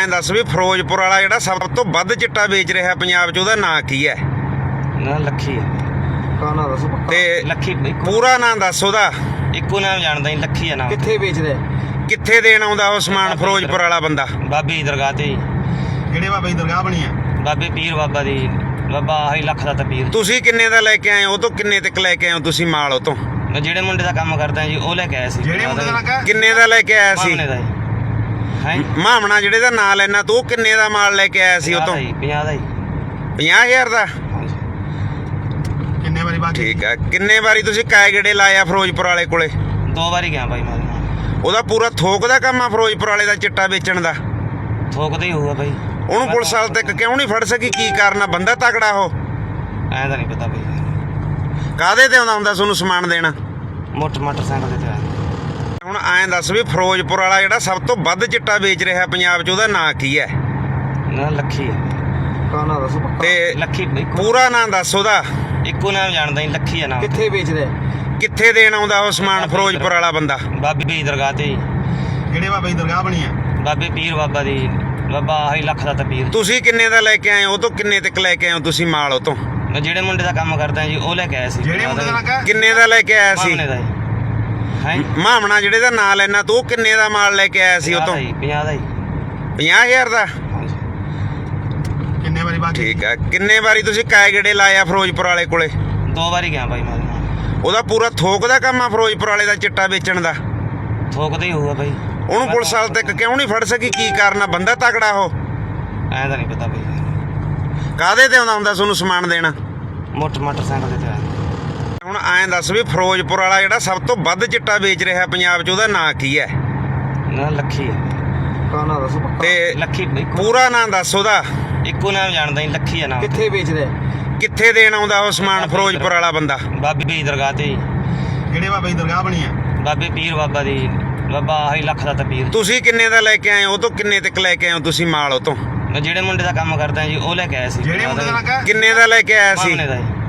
ਐਂ ਦੱਸ ਵੀ ਫਿਰੋਜ਼ਪੁਰ ਵਾਲਾ ਜਿਹੜਾ ਸਭ ਤੋਂ ਵੱਧ ਚਿੱਟਾ ਵੇਚ ਰਿਹਾ ਪੰਜਾਬ 'ਚ ਉਹਦਾ ਨਾਂ ਕੀ ਹੈ? ਨਾ ਲੱਖੀ ਹੈ। ਕਾਨਾ ਦੱਸੋ ਪੱਕਾ? ਤੇ ਲੱਖੀ ਇੱਕੋ- ਪੂਰਾ ਨਾਂ ਦੱਸ ਉਹਦਾ। ਇੱਕੋ ਨਾਮ ਜਾਣਦਾ ਹੀ ਲੱਖੀ ਹੈ ਨਾਮ ਕਿੱਥੇ ਵੇਚਦਾ ਕਿੱਥੇ ਦੇਣ ਆਉਂਦਾ ਉਹ ਸਮਾਨ ਫਿਰੋਜ਼ਪੁਰ ਵਾਲਾ ਬੰਦਾ? ਬਾਬੇ ਦੀ ਦਰਗਾਹ ਤੇ ਜੀ। ਕਿਹੜੇ ਬਾਬਾ ਦੀ ਦਰਗਾਹ ਬਣੀ ਆ ਬਾਬੇ ਪੀਰ ਬਾਬਾ ਦੀ ਬਾਬਾ ਆਹੀ ਲੱਖ ਦਾ ਤਪੀਰ ਤੁਸੀਂ ਕਿੰਨੇ ਦਾ ਲੈ ਕੇ ਆਏ ਹੋ? ਉਹ ਤੋਂ ਕਿੰਨੇ ਤੱਕ ਲੈ ਕੇ ਆਏ ਹੋ ਤੁਸੀਂ ਮਾਲ ਉਹ ਤੋਂ? ਮੈਂ ਜਿਹੜੇ ਮੁੰਡੇ ਦਾ ਕੰਮ ਕਰਦਾ ਜੀ ਉਹ ਲੈ ਕੇ ਆਇਆ ਸੀ। ਜਿਹੜੇ ਮੁੰਡੇ ਦਾ ਨਾਂ ਕਿੰਨੇ ਦਾ ਲੈ ਕੇ ਆਇਆ ਸੀ? ਮਾਮਲੇ ਦਾ ਜੀ। ਹੈ। ਮਾਮਣਾ ਜਿਹੜੇ ਦਾ ਨਾਂ ਲੈਣਾ ਤੂੰ ਕਿੰਨੇ ਦਾ ਮਾਲ ਲੈ ਕੇ ਆਇਆ ਸੀ ਉਹ ਤੋਂ 50 ਦਾ ਜੀ 50000 ਦਾ? ਕਿੰਨੇ ਵਾਰੀ ਬਾਕੀ ਠੀਕ ਹੈ ਕਿੰਨੇ ਵਾਰੀ ਤੁਸੀਂ ਕਾਏ ਗੇੜੇ ਲਾਇਆ ਫਿਰੋਜ਼ਪੁਰ ਵਾਲੇ ਕੋਲੇ? ਦੋ ਵਾਰੀ ਗਿਆ ਬਾਈ ਮੈਂ। ਉਹਦੇ ਪੂਰਾ ਥੋਕ ਦਾ ਕੰਮ ਆ ਫਿਰੋਜ਼ਪੁਰ ਵਾਲੇ ਦਾ ਚਿੱਟਾ ਵੇਚਣ ਦਾ? ਥੋਕਦਾ ਹੀ ਹੋਊਗਾ ਬਾਈ। ਉਹਨੂੰ ਪੁਲਿਸ ਹਾਲ ਤੱਕ ਕਿਉਂ ਨਹੀਂ ਫੜ ਸਕੀ? ਕੀ ਕਾਰਨ ਆ? ਬੰਦਾ ਤਕੜਾ ਉਹ? ਐਂ ਤਾਂ ਨਹੀਂ ਪਤਾ ਬਾਈ। ਕਾਦੇ ਤੇ ਆਉਂਦਾ ਹੁੰਦਾ ਤੁਹਾਨੂੰ ਸਮਾਨ ਦੇਣਾ? ਮੋਟਰ ਮੋਟਰਸਾਈਕਲ ਤੇ ਆਇਆ। ਹੁਣ ਐਂ ਦੱਸ ਵੀ ਫਿਰੋਜ਼ਪੁਰ ਵਾਲਾ ਜਿਹੜਾ ਸਭ ਤੋਂ ਵੱਧ ਚਿੱਟਾ ਵੇਚ ਰਿਹਾ ਪੰਜਾਬ 'ਚ ਉਹਦਾ ਨਾਂ ਕੀ ਹੈ? ਨਾ ਲੱਖੀ ਹੈ। ਕਾਨਾ ਦੱਸੋ ਪੱਕਾ। ਤੇ ਲੱਖੀ ਇੱਕੋ- ਪੂਰਾ ਨਾਂ ਦੱਸ ਉਹਦਾ। ਇੱਕੋ ਨਾਮ ਜਾਣਦਾ ਹੀ ਲੱਖੀ ਹੈ ਨਾਮ। ਕਿੱਥੇ ਵੇਚਦਾ ਕਿੱਥੇ ਦੇਣ ਆਉਂਦਾ ਉਹ ਸਮਾਨ ਫਿਰੋਜ਼ਪੁਰ ਵਾਲਾ ਬੰਦਾ? ਬਾਬੇ ਦੀ ਦਰਗਾਹ ਤੇ ਜੀ। ਕਿਹੜੇ ਬਾਬਾ ਦੀ ਦਰਗਾਹ ਬਣੀ ਆ ਬਾਬੇ ਪੀਰ ਬਾਬਾ ਦੀ। ਬਾਬਾ ਆਹੀ ਲੱਖ ਦਾ ਤਪੀਰ ਤੁਸੀਂ ਕਿੰਨੇ ਦਾ ਲੈ ਕੇ ਆਏ ਹੋ? ਉਹ ਤੋਂ ਕਿੰਨੇ ਤੱਕ ਲੈ ਕੇ ਆਏ ਹੋ ਤੁਸੀਂ ਮਾਲ ਉਹ ਤੋਂ? ਮੈਂ ਜਿਹੜੇ ਮੁੰਡੇ ਦਾ ਕੰਮ ਕਰਦਾ ਜੀ ਉਹ ਲੈ ਕੇ ਆਇਆ ਸੀ। ਜਿਹੜੇ ਮੁੰਡੇ ਦਾ ਨਾਂ ਕਿੰਨੇ ਦਾ ਲੈ ਕੇ ਆਇਆ ਸੀ? ਮਾਮਲੇ ਦਾ ਜੀ। ਹੈ। ਮਾਮਣਾ ਜਿਹੜੇ ਦਾ ਨਾਂ ਲੈਣਾ ਤੂੰ ਕਿੰਨੇ ਦਾ ਮਾਲ ਲੈ ਕੇ ਆਇਆ ਸੀ ਉਹ ਤੋਂ 50 ਦਾ ਜੀ 50000 ਦਾ? ਹਾਂਜੀ। ਕਿੰਨੇ ਵਾਰੀ ਬਾਕੀ ਠੀਕ ਹੈ ਕਿੰਨੇ ਵਾਰੀ ਤੁਸੀਂ ਕਾਏ ਗੇੜੇ ਲਾਇਆ ਫਿਰੋਜ਼ਪੁਰ ਵਾਲੇ ਕੋਲੇ? ਦੋ ਵਾਰੀ ਗਿਆ ਬਾਈ ਮੈਂ। ਉਹਦੇ ਨਾਲ। ਉਹਦਾ ਪੂਰਾ ਥੋਕ ਦਾ ਕੰਮ ਆ ਫਿਰੋਜ਼ਪੁਰ ਵਾਲੇ ਦਾ ਚਿੱਟਾ ਵੇਚਣ ਦਾ? ਥੋਕਦਾ ਹੀ ਹੋਊਗਾ ਬਾਈ। ਉਹਨੂੰ ਪੁਲਿਸ ਹਾਲ ਤੱਕ ਕਿਉਂ ਨਹੀਂ ਫੜ ਸਕੀ? ਕੀ ਕਾਰਨ ਆ? ਬੰਦਾ ਤਕੜਾ ਉਹ? ਐਂ ਤਾਂ ਨਹੀਂ ਪਤਾ ਬਾਈ। ਕਾਦੇ ਤੇ ਆਉਂਦਾ ਹੁੰਦਾ ਤੁਹਾਨੂੰ ਸਮਾਨ ਦੇਣਾ? ਮੋਟਰ ਮੋਟਰਸਾਈਕਲ ਤੇ ਆਇਆ। ਹੁਣ ਐਂ ਦੱਸ ਵੀ ਫਿਰੋਜ਼ਪੁਰ ਵਾਲਾ ਜਿਹੜਾ ਸਭ ਤੋਂ ਵੱਧ ਚਿੱਟਾ ਵੇਚ ਰਿਹਾ ਪੰਜਾਬ 'ਚ ਉਹਦਾ ਨਾਂ ਕੀ ਹੈ? ਨਾ ਲੱਖੀ ਹੈ। ਕਾਨਾ ਦੱਸੋ ਪੱਕਾ। ਤੇ ਲੱਖੀ ਇੱਕੋ- ਪੂਰਾ ਨਾਂ ਦੱਸ ਉਹਦਾ। ਇੱਕੋ ਨਾਮ ਜਾਣਦਾ ਹੀ ਲੱਖੀ ਹੈ ਨਾਮ। ਕਿੱਥੇ ਵੇਚਦਾ ਕਿੱਥੇ ਦੇਣ ਆਉਂਦਾ ਉਹ ਸਮਾਨ ਫਿਰੋਜ਼ਪੁਰ ਵਾਲਾ ਬੰਦਾ? ਬਾਬੇ ਦੀ ਦਰਗਾਹ ਤੇ ਜੀ। ਕਿਹੜੇ ਬਾਬਾ ਦੀ ਦਰਗਾਹ ਬਣੀ ਆ ਬਾਬੇ ਪੀਰ ਬਾਬਾ ਦੀ ਬਾਬਾ ਆਹੀ ਲੱਖ ਦਾ ਤਪੀਰ ਤੁਸੀਂ ਕਿੰਨੇ ਦਾ ਲੈ ਕੇ ਆਏ ਹੋ? ਉਹ ਤੋਂ ਕਿੰਨੇ ਤੱਕ ਲੈ ਕੇ ਆਏ ਹੋ ਤੁਸੀਂ ਮਾਲ ਉਹ ਤੋਂ? ਮੈਂ ਜਿਹੜੇ ਮੁੰਡੇ ਦਾ ਕੰਮ ਕਰਦਾ ਜੀ ਉਹ ਲੈ ਕੇ ਆਇਆ ਸੀ। ਜਿਹੜੇ ਮੁੰਡੇ ਦਾ ਨਾਂ ਕਿੰਨੇ ਦਾ ਲੈ ਕੇ ਆਇਆ ਸੀ? ਮਾਮਲੇ ਦਾ ਜੀ।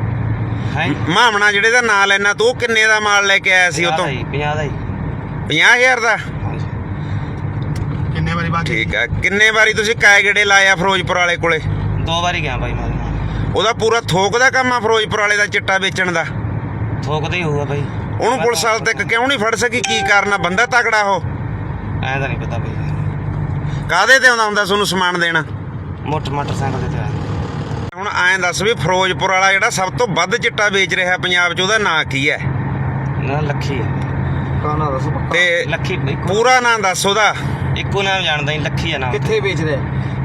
ਹੈ। ਮਾਮਣਾ ਜਿਹੜੇ ਦਾ ਨਾਂ ਲੈਣਾ ਤੂੰ ਕਿੰਨੇ ਦਾ ਮਾਲ ਲੈ ਕੇ ਆਇਆ ਸੀ ਉਹ ਤੋਂ 50 ਦਾ ਜੀ 50000 ਦਾ? ਹਾਂਜੀ। ਕਿੰਨੇ ਵਾਰੀ ਬਾਕੀ ਠੀਕ ਹੈ ਕਿੰਨੇ ਵਾਰੀ ਤੁਸੀਂ ਕਾਏ ਗੇੜੇ ਲਾਇਆ ਫਿਰੋਜ਼ਪੁਰ ਵਾਲੇ ਕੋਲੇ? ਦੋ ਵਾਰੀ ਗਿਆ ਬਾਈ ਮੈਂ। ਉਹਦੇ ਪੂਰਾ ਥੋਕ ਦਾ ਕੰਮ ਆ ਫਿਰੋਜ਼ਪੁਰ ਵਾਲੇ ਦਾ ਚਿੱਟਾ ਵੇਚਣ ਦਾ? ਥੋਕਦਾ ਹੀ ਹੋਊਗਾ ਬਾਈ। ਉਹਨੂੰ ਪੁਲਿਸ ਹਾਲ ਤੱਕ ਕਿਉਂ ਨਹੀਂ ਫੜ ਸਕੀ? ਕੀ ਕਾਰਨ ਆ? ਬੰਦਾ ਤਕੜਾ ਉਹ? ਐਂ ਤਾਂ ਨਹੀਂ ਪਤਾ ਬਾਈ। ਕਾਦੇ ਤੇ ਆਉਂਦਾ ਹੁੰਦਾ ਤੁਹਾਨੂੰ ਸਮਾਨ ਦੇਣਾ? ਮੋਟਰ ਮੋਟਰਸਾਈਕਲ ਤੇ ਆਇਆ। ਹੁਣ ਐਂ ਦੱਸ ਵੀ ਫਿਰੋਜ਼ਪੁਰ ਵਾਲਾ ਜਿਹੜਾ ਸਭ ਤੋਂ ਵੱਧ ਚਿੱਟਾ ਵੇਚ ਰਿਹਾ ਪੰਜਾਬ 'ਚ ਉਹਦਾ ਨਾਂ ਕੀ ਹੈ? ਨਾ ਲੱਖੀ ਹੈ। ਕਾਨਾ ਦੱਸੋ ਪੱਕਾ। ਤੇ ਲੱਖੀ ਇੱਕੋ- ਪੂਰਾ ਨਾਂ ਦੱਸ ਉਹਦਾ। ਇੱਕੋ ਨਾਮ ਜਾਣਦਾ ਹੀ ਲੱਖੀ ਹੈ ਨਾਮ ਕਿੱਥੇ ਵੇਚਦਾ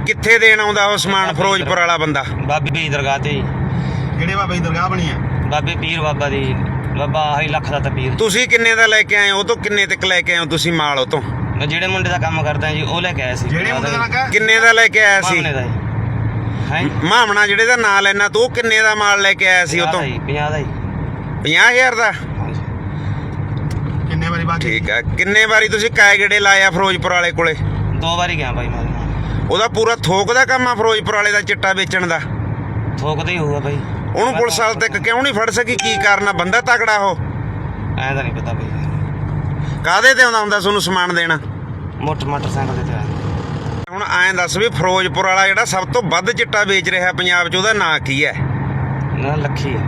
ਕਿੱਥੇ ਦੇਣ ਆਉਂਦਾ ਉਹ ਸਮਾਨ ਫਿਰੋਜ਼ਪੁਰ ਵਾਲਾ ਬੰਦਾ? ਬਾਬੇ ਦੀ ਦਰਗਾਹ ਤੇ ਜੀ। ਕਿਹੜੇ ਬਾਬਾ ਦੀ ਦਰਗਾਹ ਬਣੀ ਆ ਬਾਬੇ ਪੀਰ ਬਾਬਾ ਦੀ ਬਾਬਾ ਆਹੀ ਲੱਖ ਦਾ ਤਪੀਰ ਤੁਸੀਂ ਕਿੰਨੇ ਦਾ ਲੈ ਕੇ ਆਏ ਹੋ? ਉਹ ਤੋਂ ਕਿੰਨੇ ਤੱਕ ਲੈ ਕੇ ਆਏ ਹੋ ਤੁਸੀਂ ਮਾਲ ਉਹ ਤੋਂ? ਮੈਂ ਜਿਹੜੇ ਮੁੰਡੇ ਦਾ ਕੰਮ ਕਰਦਾ ਜੀ ਉਹ ਲੈ ਕੇ ਆਇਆ ਸੀ। ਜਿਹੜੇ ਮੁੰਡੇ ਦਾ ਨਾਂ ਕਿੰਨੇ ਦਾ ਲੈ ਕੇ ਆਇਆ ਸੀ? ਮਾਮਲੇ ਦਾ ਜੀ। ਹੈ। ਮਾਮਣਾ ਜਿਹੜੇ ਦਾ ਨਾਂ ਲੈਣਾ ਤੂੰ ਕਿੰਨੇ ਦਾ ਮਾਲ ਲੈ ਕੇ ਆਇਆ ਸੀ ਉਹ ਤੋਂ 50 ਦਾ ਜੀ 50000 ਦਾ? ਕਿੰਨੇ ਵਾਰੀ ਬਾਕੀ ਠੀਕ ਹੈ ਕਿੰਨੇ ਵਾਰੀ ਤੁਸੀਂ ਕਾਏ ਗੇੜੇ ਲਾਇਆ ਫਿਰੋਜ਼ਪੁਰ ਵਾਲੇ ਕੋਲੇ? ਦੋ ਵਾਰੀ ਗਿਆ ਬਾਈ ਮੈਂ। ਉਹਦੇ ਪੂਰਾ ਥੋਕ ਦਾ ਕੰਮ ਆ ਫਿਰੋਜ਼ਪੁਰ ਵਾਲੇ ਦਾ ਚਿੱਟਾ ਵੇਚਣ ਦਾ? ਥੋਕਦਾ ਹੀ ਹੋਊਗਾ ਬਾਈ। ਉਹਨੂੰ ਪੁਲਿਸ ਹਾਲ ਤੱਕ ਕਿਉਂ ਨਹੀਂ ਫੜ ਸਕੀ? ਕੀ ਕਾਰਨ ਆ? ਬੰਦਾ ਤਕੜਾ ਉਹ? ਐਂ ਤਾਂ ਨਹੀਂ ਪਤਾ ਬਾਈ। ਕਾਦੇ ਤੇ ਆਉਂਦਾ ਹੁੰਦਾ ਤੁਹਾਨੂੰ ਸਮਾਨ ਦੇਣਾ? ਮੋਟਰ ਮੋਟਰਸਾਈਕਲ ਤੇ ਆਇਆ। ਹੁਣ ਐਂ ਦੱਸ ਵੀ ਫਿਰੋਜ਼ਪੁਰ ਵਾਲਾ ਜਿਹੜਾ ਸਭ ਤੋਂ ਵੱਧ ਚਿੱਟਾ ਵੇਚ ਰਿਹਾ ਪੰਜਾਬ 'ਚ ਉਹਦਾ ਨਾਂ ਕੀ ਹੈ? ਨਾ ਲੱਖੀ ਹੈ।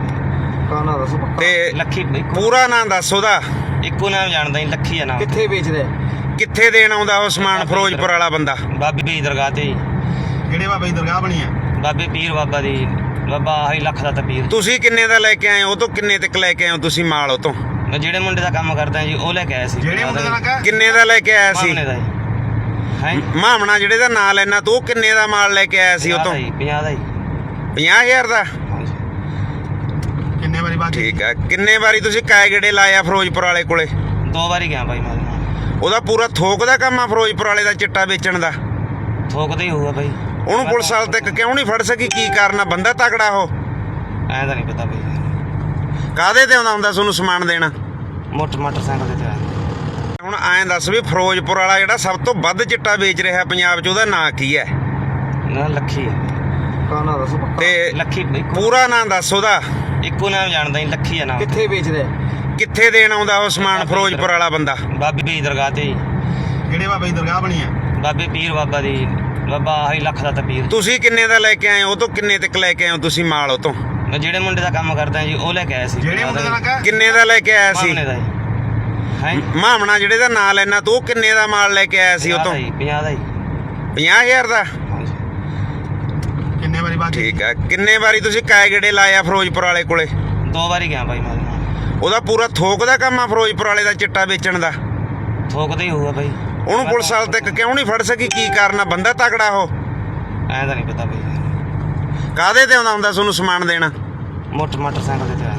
ਕਾਨਾ ਦੱਸੋ ਪੱਕਾ। ਤੇ ਲੱਖੀ ਇੱਕੋ- ਪੂਰਾ ਨਾਂ ਦੱਸ ਉਹਦਾ। ਇੱਕੋ ਨਾਮ ਜਾਣਦਾ ਹੀ ਲੱਖੀ ਹੈ ਨਾਮ ਕਿੱਥੇ ਵੇਚਦਾ ਕਿੱਥੇ ਦੇਣ ਆਉਂਦਾ ਉਹ ਸਮਾਨ ਫਿਰੋਜ਼ਪੁਰ ਵਾਲਾ ਬੰਦਾ? ਬਾਬੇ ਦੀ ਦਰਗਾਹ ਤੇ ਜੀ। ਕਿਹੜੇ ਬਾਬਾ ਦੀ ਦਰਗਾਹ ਬਣੀ ਆ ਬਾਬੇ ਪੀਰ ਬਾਬਾ ਦੀ ਬਾਬਾ ਆਹੀ ਲੱਖ ਦਾ ਤਪੀਰ ਤੁਸੀਂ ਕਿੰਨੇ ਦਾ ਲੈ ਕੇ ਆਏ ਹੋ? ਉਹ ਤੋਂ ਕਿੰਨੇ ਤੱਕ ਲੈ ਕੇ ਆਏ ਹੋ ਤੁਸੀਂ ਮਾਲ ਉਹ ਤੋਂ? ਮੈਂ ਜਿਹੜੇ ਮੁੰਡੇ ਦਾ ਕੰਮ ਕਰਦਾ ਜੀ ਉਹ ਲੈ ਕੇ ਆਇਆ ਸੀ। ਜਿਹੜੇ ਮੁੰਡੇ ਦਾ ਨਾਂ ਕਿੰਨੇ ਦਾ ਲੈ ਕੇ ਆਇਆ ਸੀ? ਮਾਮਲੇ ਦਾ ਜੀ। ਹੈ। ਮਾਮਣਾ ਜਿਹੜੇ ਦਾ ਨਾਂ ਲੈਣਾ ਤੂੰ ਕਿੰਨੇ ਦਾ ਮਾਲ ਲੈ ਕੇ ਆਇਆ ਸੀ ਉਹ ਤੋਂ 50 ਦਾ ਜੀ 50000 ਦਾ? ਹਾਂਜੀ। ਕਿੰਨੇ ਵਾਰੀ ਬਾਕੀ ਠੀਕ ਹੈ ਕਿੰਨੇ ਵਾਰੀ ਤੁਸੀਂ ਕਾਏ ਗੇੜੇ ਲਾਇਆ ਫਿਰੋਜ਼ਪੁਰ ਵਾਲੇ ਕੋਲੇ? ਦੋ ਵਾਰੀ ਗਿਆ ਬਾਈ ਮੈਂ। ਉਹਦੇ ਨਾਲ। ਉਹਦਾ ਪੂਰਾ ਥੋਕ ਦਾ ਕੰਮ ਆ ਫਿਰੋਜ਼ਪੁਰ ਵਾਲੇ ਦਾ ਚਿੱਟਾ ਵੇਚਣ ਦਾ? ਥੋਕਦਾ ਹੀ ਹੋਊਗਾ ਬਾਈ। ਉਹਨੂੰ ਪੁਲਿਸ ਹਾਲ ਤੱਕ ਕਿਉਂ ਨਹੀਂ ਫੜ ਸਕੀ? ਕੀ ਕਾਰਨ ਆ? ਬੰਦਾ ਤਕੜਾ ਉਹ? ਐਂ ਤਾਂ ਨਹੀਂ ਪਤਾ ਬਾਈ। ਕਾਦੇ ਤੇ ਆਉਂਦਾ ਹੁੰਦਾ ਤੁਹਾਨੂੰ ਸਮਾਨ ਦੇਣਾ? ਮੋਟਰ ਮੋਟਰਸਾਈਕਲ ਤੇ ਆਇਆ। ਹੁਣ ਐਂ ਦੱਸ ਵੀ ਫਿਰੋਜ਼ਪੁਰ ਵਾਲਾ ਜਿਹੜਾ ਸਭ ਤੋਂ ਵੱਧ ਚਿੱਟਾ ਵੇਚ ਰਿਹਾ ਪੰਜਾਬ 'ਚ ਉਹਦਾ ਨਾਂ ਕੀ ਹੈ? ਨਾ ਲੱਖੀ ਹੈ। ਕਾਨਾ ਦੱਸੋ ਪੱਕਾ। ਤੇ ਲੱਖੀ ਇੱਕੋ- ਪੂਰਾ ਨਾਂ ਦੱਸ ਉਹਦਾ। ਇੱਕੋ ਨਾਮ ਜਾਣਦਾ ਹੀ ਲੱਖੀ ਹੈ ਨਾਮ। ਕਿੱਥੇ ਵੇਚਦਾ ਕਿੱਥੇ ਦੇਣ ਆਉਂਦਾ ਉਹ ਸਮਾਨ ਫਿਰੋਜ਼ਪੁਰ ਵਾਲਾ ਬੰਦਾ? ਬਾਬੇ ਦੀ ਦਰਗਾਹ ਤੇ ਜੀ। ਕਿਹੜੇ ਬਾਬਾ ਦੀ ਦਰਗਾਹ ਬਣੀ ਆ ਬਾਬੇ ਪੀਰ ਬਾਬਾ ਦੀ ਬਾਬਾ ਆਹੀ ਲੱਖ ਦਾ ਤਪੀਰ ਤੁਸੀਂ ਕਿੰਨੇ ਦਾ ਲੈ ਕੇ ਆਏ ਹੋ? ਉਹ ਤੋਂ ਕਿੰਨੇ ਤੱਕ ਲੈ ਕੇ ਆਏ ਹੋ ਤੁਸੀਂ ਮਾਲ ਉਹ ਤੋਂ? ਮੈਂ ਜਿਹੜੇ ਮੁੰਡੇ ਦਾ ਕੰਮ ਕਰਦਾ ਜੀ ਉਹ ਲੈ ਕੇ ਆਇਆ ਸੀ। ਜਿਹੜੇ ਮੁੰਡੇ ਦਾ ਨਾਂ ਕਾ ਕਿੰਨੇ ਦਾ ਲੈ ਕੇ ਆਇਆ ਸੀ? ਮਾਮਲੇ ਦਾ ਜੀ। ਹੈ। ਮਾਮਣਾ ਜਿਹੜੇ ਦਾ ਨਾਂ ਲੈਣਾ ਤੂੰ ਕਿੰਨੇ ਦਾ ਮਾਲ ਲੈ ਕੇ ਆਇਆ ਸੀ ਉਹ ਤੋਂ 50 ਦਾ ਜੀ 50000 ਦਾ? ਕਿੰਨੇ ਵਾਰੀ ਬਾਕੀ ਠੀਕ ਆ ਕਿੰਨੇ ਵਾਰੀ ਤੁਸੀਂ ਕਾਏ ਗੇੜੇ ਲਾਇਆ ਫਿਰੋਜ਼ਪੁਰ ਵਾਲੇ ਕੋਲੇ? ਦੋ ਵਾਰੀ ਗਿਆ ਬਾਈ ਮੈਂ। ਉਹਦੇ ਪੂਰਾ ਥੋਕ ਦਾ ਕੰਮ ਆ ਫਿਰੋਜ਼ਪੁਰ ਵਾਲੇ ਦਾ ਚਿੱਟਾ ਵੇਚਣ ਦਾ? ਥੋਕਦਾ ਹੀ ਹੋਊਗਾ ਬਾਈ। ਉਹਨੂੰ ਪੁਲਿਸ ਹਾਲ ਤੱਕ ਕਿਉਂ ਨਹੀਂ ਫੜ ਸਕੀ? ਕੀ ਕਾਰਨ ਆ? ਬੰਦਾ ਤਕੜਾ ਉਹ? ਐਂ ਤਾਂ ਨਹੀਂ ਪਤਾ ਬਾਈ। ਕਾਦੇ ਤੇ ਆਉਂਦਾ ਹੁੰਦਾ ਤੁਹਾਨੂੰ ਸਮਾਨ ਦੇਣਾ? ਮੋਟਰ ਮੋਟਰਸਾਈਕਲ ਤੇ ਤੇ ਆਇਆ।